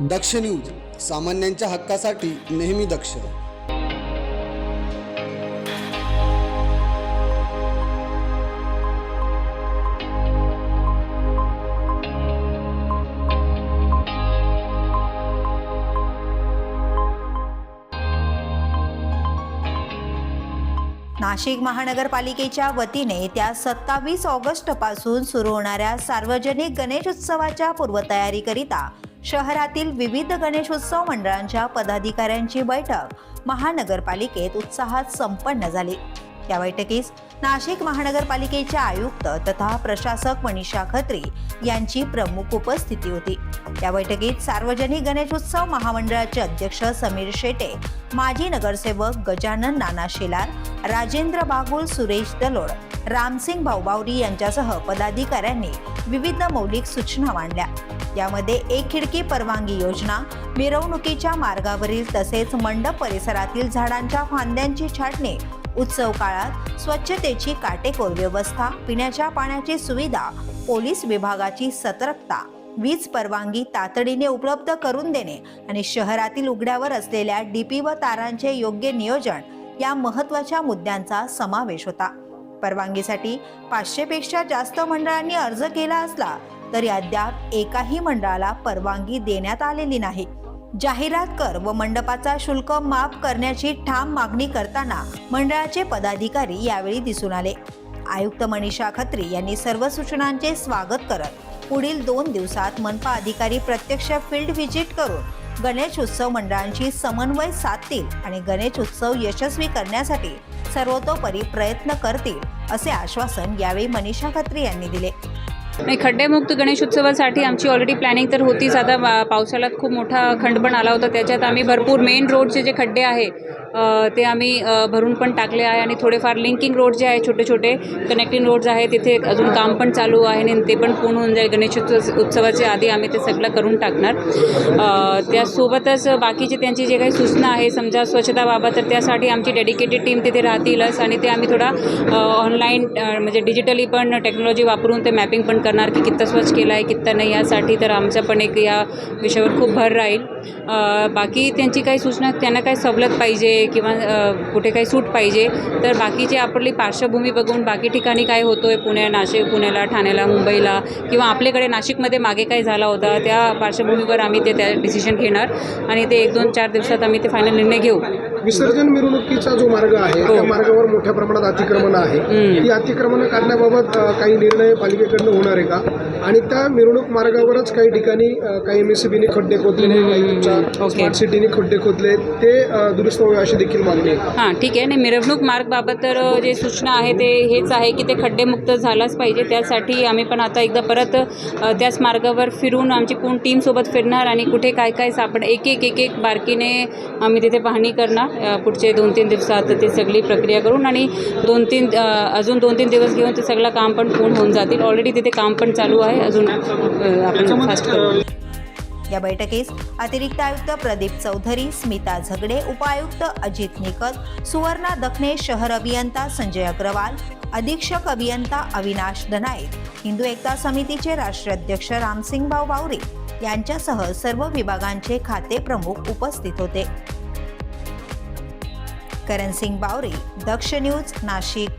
दक्ष news सामान्यांच्या हक्कासाठी नेहमी दक्ष. नाशिक महानगरपालिकेच्या वतीने येत्या सत्तावीस ऑगस्टपासून सुरू होणाऱ्या सार्वजनिक गणेशोत्सवाच्या पूर्वतयारीकरिता शहरातील विविध गणेशोत्सव मंडळांच्या पदाधिकाऱ्यांची बैठक महानगरपालिकेत उत्साहात संपन्न झाली. या बैठकीस नाशिक महानगरपालिकेच्या आयुक्त तथा प्रशासक मनीषा खत्री यांची प्रमुख उपस्थिती होती. या बैठकीत सार्वजनिक गणेशोत्सव महामंडळाचे अध्यक्ष समीर शेटे माजी नगरसेवक गजानन नाना शेलार राजेंद्र बागुल सुरेश दलोड रामसिंग भाऊबावरी यांच्यासह पदाधिकाऱ्यांनी विविध मौलिक सूचना मांडल्या. यामध्ये एक खिडकी परवानगी योजना मिरवणुकीच्या मार्गावरील तसेच मंडप परिसरातील झाडांच्या फांद्यांची छाटणे उत्सव काळात स्वच्छतेची काटेकोर व्यवस्था पिण्याच्या पाण्याची सुविधा पोलीस विभागाची सतर्कता वीज परवानगी तातडीने उपलब्ध करून देणे आणि शहरातील उघड्यावर असलेल्या डीपी व तारांचे योग्य नियोजन या महत्त्वाच्या मुद्द्यांचा समावेश होता. परवानगीसाठी पाचशेपेक्षा जास्त मंडळांनी अर्ज केला असला तरी अद्याप एकाही मंडळाला परवानगी देण्यात आलेली नाही. जाहिरात कर व मंडपाचा शुल्क माफ करण्याची ठाम मागणी करताना मंडळाचे पदाधिकारी यावेळी दिसून आले. आयुक्त मनीषा खत्री यांनी सर्व सूचनांचे स्वागत करत पुढील दोन दिवसात मनपा अधिकारी प्रत्यक्ष फील्ड व्हिजिट करून गणेश उत्सव मंडळांशी समन्वय साधतील आणि गणेश उत्सव यशस्वी करण्यासाठी सर्वतोपरी प्रयत्न करतील असे आश्वासन यावेळी मनीषा खत्री यांनी दिले. नाही खड्डेमुक्त गणेशोत्सवासाठी आमची ऑलरेडी प्लॅनिंग तर होतीच. आता पावसाळ्यात खूप मोठा खंड पण आला होता. त्याच्यात आम्ही भरपूर मेन रोडचे जे खड्डे आहे ते आम्ही भरून पण टाकले आहे आणि थोडेफार लिंकिंग रोड जे आहे छोटे छोटे कनेक्टिंग रोड्स आहे तिथे अजून काम पण चालू आहे आणि ते पण पूर्ण होऊन जाईल. गणेश उत्सवाच्या आधी आम्ही ते सगळं करून टाकणार. त्यासोबतच बाकीचे त्यांची जे काही सूचना आहे समजा स्वच्छताबाबत तर त्यासाठी आमची डेडिकेटेड टीम तिथे राहतीलच आणि ते आम्ही थोडा ऑनलाईन म्हणजे डिजिटली पण टेक्नॉलॉजी वापरून ते मॅपिंग पण करणार की कित्ता स्वच्छ केलं आहे कित्ता नाही यासाठी. तर आमचं पण एक या विषयावर खूप भर राहील. बाकी त्यांची काही सूचना त्यांना काही सवलत पाहिजे किंवा अ, कुठे काही सूट पाहिजे तर बाकीचे आपली पार्श्वभूमी बघून बाकी ठिकाणी काय होतो आहे पुण्या नाशिक पुण्याला ठाण्याला मुंबईला किंवा आपल्याकडे नाशिकमध्ये मागे काय झाला होता त्या पार्श्वभूमीवर आम्ही ते त्या डिसिशन घेणार आणि ते एक दोन चार दिवसात आम्ही ते फायनल निर्णय घेऊ विसर्जन मिरवणुकीचा जो मार्ग आहे हो. त्या मार्गावर मोठ्या प्रमाणात अतिक्रमण आहे. ती अतिक्रमण काढण्याबाबत काही निर्णय पालिकेकडनं होणार आहे का आणि त्या मिरवणूक मार्गावरच काही ठिकाणी काही एम एस सी बीने खड्डे खोदलेले काही तुमच्या ओके. स्मार्ट सिटीने खड्डे खोदले ते दुरुस्त व्हावे अशी देखील मागणी आहे. हां ठीक आहे. आणि मिरवणूक मार्गबाबत तर जे सूचना आहे ते हेच आहे की ते खड्डेमुक्त झालाच पाहिजे. त्यासाठी आम्ही पण आता एकदा परत त्याच मार्गावर फिरून आमची पूर्ण टीमसोबत फिरणार आणि कुठे काय काय सापड एक एक एक एक बारकीने आम्ही तिथे पाहणी करणार. पुढचे दोन तीन दिवसात ते सगळी प्रक्रिया करून आणि दोन तीन अजून दोन तीन दिवस घेऊन ते सगळं काम पण पूर्ण होऊन जातील. ऑलरेडी तिथे काम पण चालू आहे अजून अ, आपण फास्ट करू. या बैठकीस अतिरिक्त आयुक्त प्रदीप चौधरी स्मिता झगडे उपायुक्त अजित निकत सुवर्णा दखने शहर अभियंता संजय अग्रवाल अधीक्षक अभियंता अविनाश दनाईत हिंदू एकता समितीचे राष्ट्रीय अध्यक्ष रामसिंगभाऊ बावरी यांच्यासह सर्व विभागांचे खाते प्रमुख उपस्थित होते. करण सिंग बावरी दक्ष न्यूज नाशिक.